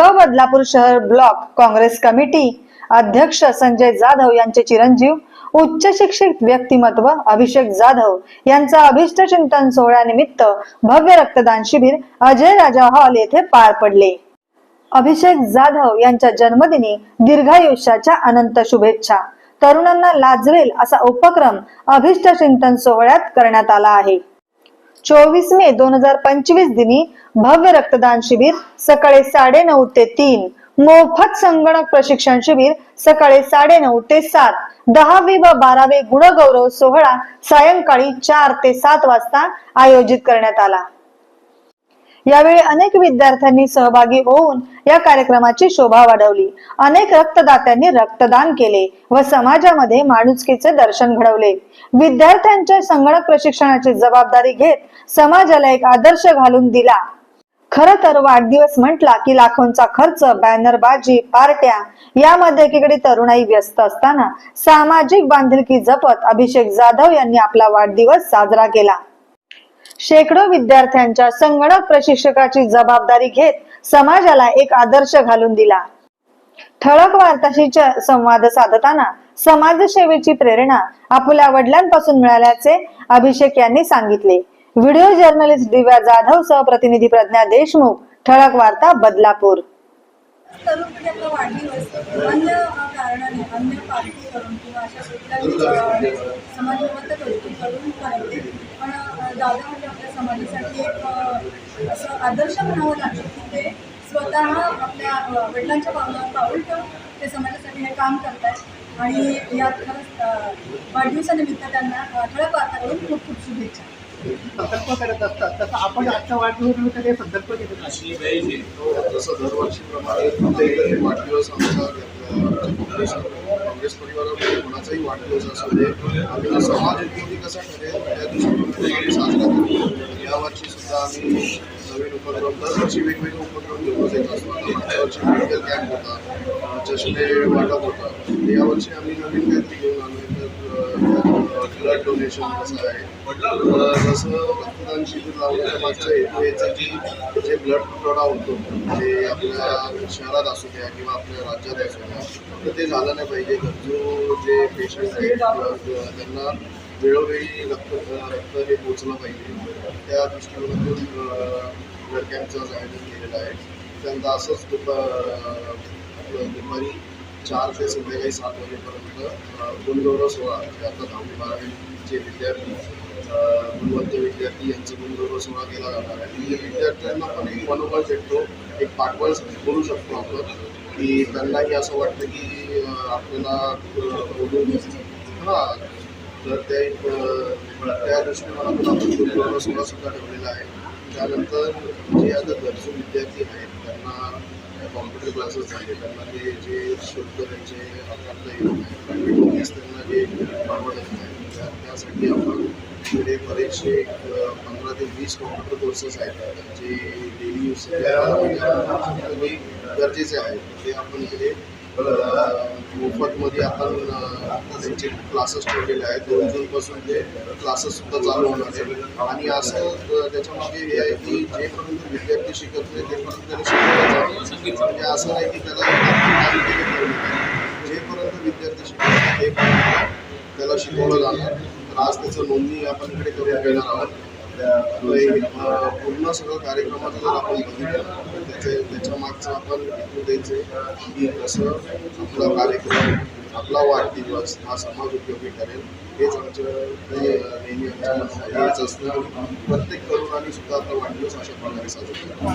आगाव बदलापूर शहर block Congress committee अध्यक्ष संजय जाधव यांचे चिरंजीव उच्च शिक्षित व्यक्तिमत्व अभिषेक जाधव यांचा अभिष्ट चिंतन सोहळ्यानिमित्त भव्य रक्तदान शिबिर अजय राजा हॉल येथे पार पडले. अभिषेक जाधव यांच्या जन्मदिनी दीर्घायुष्याच्या अनंत शुभेच्छा. तरुणांना लाजवेल असा उपक्रम अभिष्ट चिंतन सोहळ्यात करण्यात आला आहे. चोवीस मे दोन हजार पंचवीस दिनी भव्य रक्तदान शिबिर सकाळी साडे नऊ ते तीन. मोफत संगणक प्रशिक्षण शिबिर सकाळी साडे नऊ ते सात. दहावी व बारावी गुणगौरव सोहळा सायंकाळी चार ते सात वाजता आयोजित करण्यात आला. यावेळी अनेक विद्यार्थ्यांनी सहभागी होऊन या कार्यक्रमाची शोभा वाढवली. अनेक रक्तदात्यांनी रक्तदान केले व समाजामध्ये माणुसकीचे दर्शन घडवले. विद्यार्थ्यांच्या संगणक प्रशिक्षणाची जबाबदारी घेत समाजाला एक आदर्श घालून दिला. खर तर वाढदिवस म्हटला की लाखोंचा खर्च बॅनरबाजी पार्ट्या यामध्ये एकीकडे तरुणाई व्यस्त असताना सामाजिक बांधिलकी जपत अभिषेक जाधव यांनी आपला वाढदिवस साजरा केला. शेकडो विद्यार्थ्यांच्या संगणक प्रशिक्षकाची जबाबदारी घेत समाजाला एक आदर्श घालून दिला. ठळक वार्ताशी संवाद साधताना समाजसेवेची प्रेरणा आपल्या वडिलांपासून मिळाल्याचे अभिषेक यांनी सांगितले. व्हिडिओ जर्नलिस्ट दिव्या जाधव सह प्रतिनिधी प्रज्ञा देशमुख ठळक वार्ता बदलापूर. तरुण पिढी आपला वाढदिवस अन्य कारणाने अन्य पार्टी करून किंवा अशा कुठल्याही अ, गोष्टी करून करते पण अ, दादा म्हणजे आपल्या समाजासाठी एक असं आदर्श म्हणावं लागेल की ते स्वतः आपल्या वडिलांच्या पावलावर पाऊल ठेवून ते समाजासाठी हे काम करतात आणि यात खरंच वाढदिवसानिमित्त त्यांना अ, ठळक वार्ताकडून खूप खूप शुभेच्छा. संकल्प करत असतात. तसं आपण आजच्या वाढदिवसानिमित्त काही संकल्प केले जसं दरवर्षीप्रमाणे आमच्या वाढदिवस आमचा काँग्रेस काँग्रेस परिवारामध्ये कोणाचाही वाढदिवस असू दे आम्ही समाज उपयोगी कसा ठरेल त्या दृष्टीने साजरा करतो. यावर्षी सुद्धा आम्ही नवीन उपक्रम दरवर्षी वेगवेगळे उपक्रम घेऊन येत असतो. आता मेडिकल कॅम्प होता चष्मे वाटप होता. यावर्षी आम्ही नवीन काहीतरी घेऊन आलो. ब्लड डोनेशन कसं आहे. जसं रक्तदान शिबिर लावण्याच्या मागचं हेतू याचं की जे ब्लड तुटवडा होतो ते आपल्या शहरात असू द्या किंवा आपल्या राज्यात असू द्या तर ते झालं नाही पाहिजे. गरजू जे पेशंट आहेत किंवा त्यांना वेळोवेळी रक्त रक्त हे पोचलं पाहिजे. त्या दृष्टिकोनातून ब्लड कॅम्पचं आयोजन केलेलं आहे. त्यानंतर असंच दुपार आपलं दुपारी चार ते संध्याकाळी सात वाजेपर्यंत गुणगौरव सोहळा म्हणजे आता दहावी बारावीचे विद्यार्थी गुणवंत विद्यार्थी यांचा गुणगौरव सोहळा केला जाणार आहे. आणि विद्यार्थ्यांना पण एक मनोबल भेटतो एक पाठबळ बोलू शकतो आपण की त्यांनाही असं वाटतं की आपल्याला बोलून हां तर त्या एक त्या दृष्टिकोनातून आपण गुणगौरव सोहळा सुद्धा ठेवलेला आहे. त्यानंतर जे आता गरजू विद्यार्थी आहेत त्यांना कॉम्प्युटर क्लासेस झाले त्यांना ते जे शुल्क त्यांचे आकारता येत नाही प्रायव्हेट फीस त्यांना जे परवडत नाही. त्या त्यासाठी आपण इकडे बरेचसे पंधरा ते वीस कॉम्प्युटर कोर्सेस आहेत. जे डेली यूज गरजेचे आहेत. ते आपण इकडे मोफतमध्ये आपण आता त्यांचे क्लासेस ठेवलेले आहेत. दोन जूनपासून ते क्लासेससुद्धा चालू होणार आहे आणि असं त्याच्यामध्ये हे आहे की जेपर्यंत विद्यार्थी शिकत नाही तेपर्यंत त्याला शिकवलं जातं म्हणजे असं नाही की त्याला जेपर्यंत विद्यार्थी शिकत नाही तेपर्यंत त्याला शिकवलं जाणार. तर आज त्याचं नोंदणी आपण इकडे करून घेणार आहोत. पूर्ण सगळं कार्यक्रमाचं जर आपण बघितलं त्याचे त्याच्या मागचं आपण हेतू द्यायचं की कसं आपला कार्यक्रम आपला वाढदिवस हा समाज उपयोगी करेल हेच आमचं नेहमी आमच्या हेच असतं. प्रत्येक तरुणाने सुद्धा आपला वाढदिवस अशा प्रकारे साजरा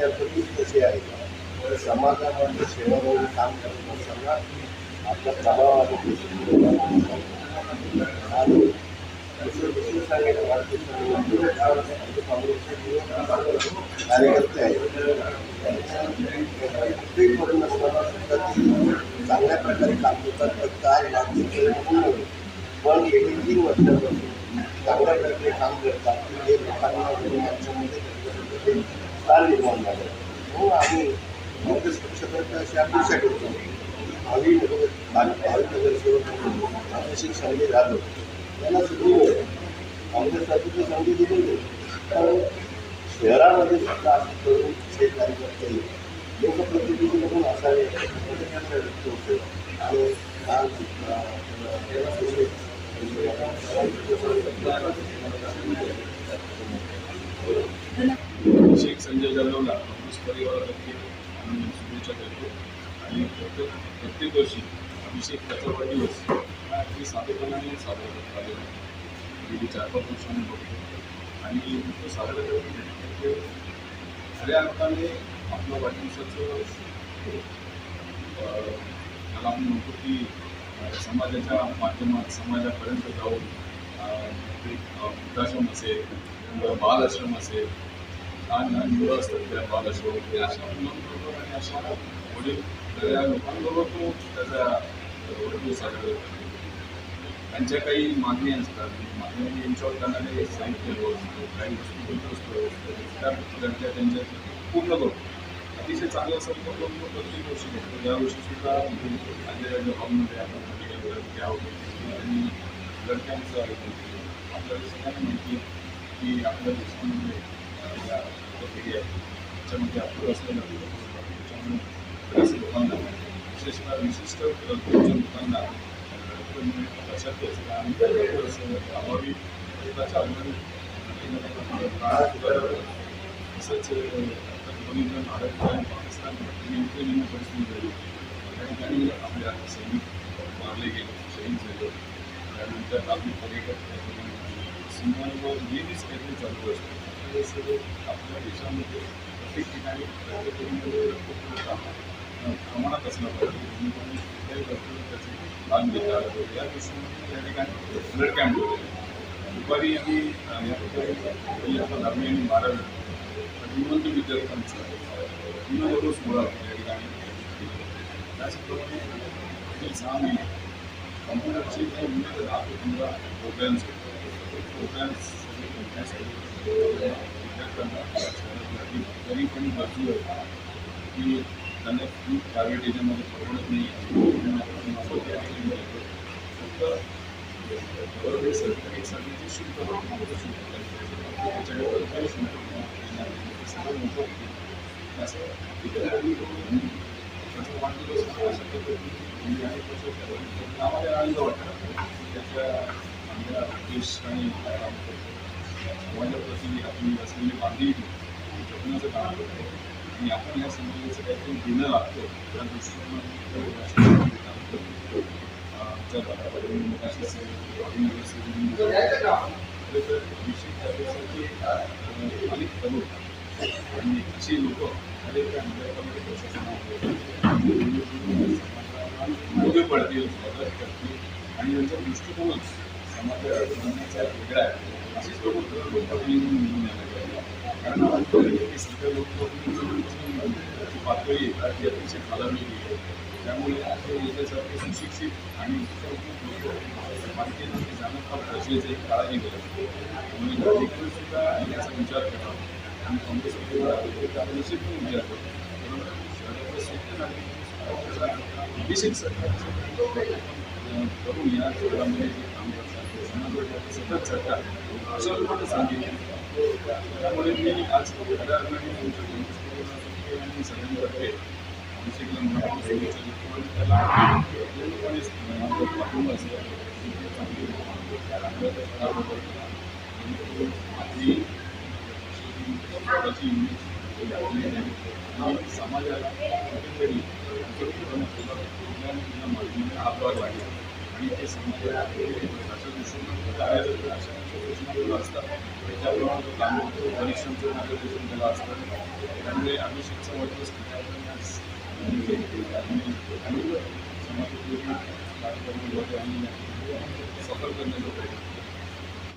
केला कशी आहे? तर समाजामध्ये सेवा म्हणून काम करत असताना आपल्या प्रभावामध्ये आणि दुसरं दुसरं सांगायचं काँग्रेसचे कार्यकर्ते आहेत. करून असताना सुद्धा ते चांगल्या प्रकारे काम करतात. तर काय पण गेली तीन वर्षापासून चांगल्या प्रकारे काम करतात. हे लोकांना आमच्यामध्ये त्यांच्यामध्ये निर्माण झालं हो आम्ही काँग्रेस पक्षाकडे अशी अपेक्षा करतो भावी नगर भावी नगरसेवक अभिषेक संजय जाधव यांना सुद्धा मिळेल काँग्रेससाठी तर संधी नाही कारण शहरामध्ये सुद्धा असं करून हे कार्यकर्ते लोकप्रतिनिधी म्हणून असावे त्याचा व्यक्त होते आणि आज शेख संजय जाधवला काँग्रेस परिवारातर्फे आम्ही शुभेच्छा देतो. आणि प्रत्येक प्रत्येक वर्षी अभिषेक त्याचा वाढदिवस अगदी साधेपणाने साजरा करत आलेला गेली चार पाच वर्षांनी बघतो. आणि तो साजरा करतो खऱ्या अर्थाने आपलं वाढदिवसाचं त्याला आपण म्हणतो की समाजाच्या माध्यमात समाजापर्यंत जाऊन वृद्धाश्रम असेल किंवा बालआश्रम असेल लहान लहान मुलं असतात त्या बालाश्रम ते अशा आणि अशा वडील त्या लोकांबरोबर तो त्याचा वडील साजरा करतो त्यांच्या काही मागणी असतात. मागणी यांच्यावर त्यांना काही साहित्य हवं असतं काही वस्तू भेटवस्तू असतात त्या गरजा त्यांच्या पूर्ण करतो अतिशय चांगलं असं तो प्रत्येक वर्षी घेतो या वर्षी सुद्धा जॉबमध्ये आपण घ्यावं आहोत आणि लडक्यांचं आहे आपल्याला सगळ्यांना माहिती आहे की आपल्या देशामध्ये पिढी आहे. त्याच्यामध्ये आपलं असलेलं त्याच्यामुळे बऱ्याच लोकांना विशेषतः विशिष्ट लोकांना अं, लक्षात घ्यायचं आणि त्याच्यावर असं अभावी तसंच दोन्ही जण भारत आणि पाकिस्तान युक्रेन परिस्थिती झाली त्या ठिकाणी आपल्या सैनिक मारले गेले शहीद झाले. त्यानंतर आपली पर्यटक सीमांवर नेहमीच काहीतरी चालू असतं. त्यावेळेस आपल्या देशामध्ये प्रत्येक ठिकाणी प्रमाणात असला पाहिजे कुठल्याही रक्तपुरवठा त्याचे लाभ घेता आला पाहिजे या दृष्टीने त्या ठिकाणी ब्लड कॅम्प होते. दुपारी आम्ही या ठिकाणी इयत्ता दहावी आणि बारावी श्रीमंत विद्यार्थ्यांचा दिनदररोज सोहळा या ठिकाणी. त्याचप्रमाणे सहा महिने कॉम्प्युटरचे काही विविध दहा ते पंधरा प्रोग्रॅम्स प्रोग्रॅम्स विद्यार्थ्यांना शहरातल्या गरीब आणि गरजू आहेत की त्यांना फी प्रायव्हेट याच्यामध्ये परवडत नाही फक्त गव्हर्नमेंट सरकारी साठी जे शुल्क आहे, ते शुल्क त्याच्याकडे काही शुल्क नाही. ते सगळं मोफत आहे. असं इतरही करून त्याचा वाढदिवस हा अशा पद्धतीने म्हणजे अनेक वर्ष झाले. आम्हाला आनंद वाटतो त्याच्या चांगल्या देश आणि समाजाप्रती आपली असलेली बांधिलकी ही जपण्याचं काम करतो आणि आपण या समाजाचं काहीतरी देणं लागतो त्या दृष्टीनं काम करतो आमच्या भागामध्ये मगाशी असेल अभिनगर असेल खरं तर विषय त्याच्यासाठी अं, अनेक तरुण आणि अशी लोक अनेक नागरिकांमध्ये योग्य पडतील मदत करतील. आणि त्यांचा दृष्टिकोनच समाजाला बनवण्याचा वेगळा आहे. असेच लोक लोकप्रतिनिधी निवडून यायला कारण आपण सगळ्या लोकप्रतिनिधी पातळी येतात ती अतिशय खालावलेली आहे. त्यामुळे हे याच्यासारखे सुशिक्षित आणि सुसंस्कृत जाणं फार गरजेचं आहे काळाची गरज म्हणून त्यामुळे सुद्धा याचा विचार करावा आणि काँग्रेस आपण निश्चित पण विचार करतो अभिषेक सरकारचं करून या शहरामध्ये जे काम करतात समाजाच्या सतत सरकार अशा लोकांना सांगितलं त्यामुळे मी आज खऱ्या अर्थाने तुमच्या काँग्रेस आणि सगळ्यांतर्फे अभिषेकला म्हणून शुभेच्छा देतो आणि त्याला पूर्णपणे माझं पाठिंबा असेल की ते चांगली चांगल्या प्रकारे जेणेकरून आपली स्वतःची इमेज आपली आहे आणि समाजाला कुठेतरी कुठल्या आणि ते समाजाला अशा असतात तो काम करतो परीक्षांचं मार्गदर्शन असतं त्यामुळे आम्ही वाढदिवस आणि आणि आणि सफल करण्याचा प्रयत्न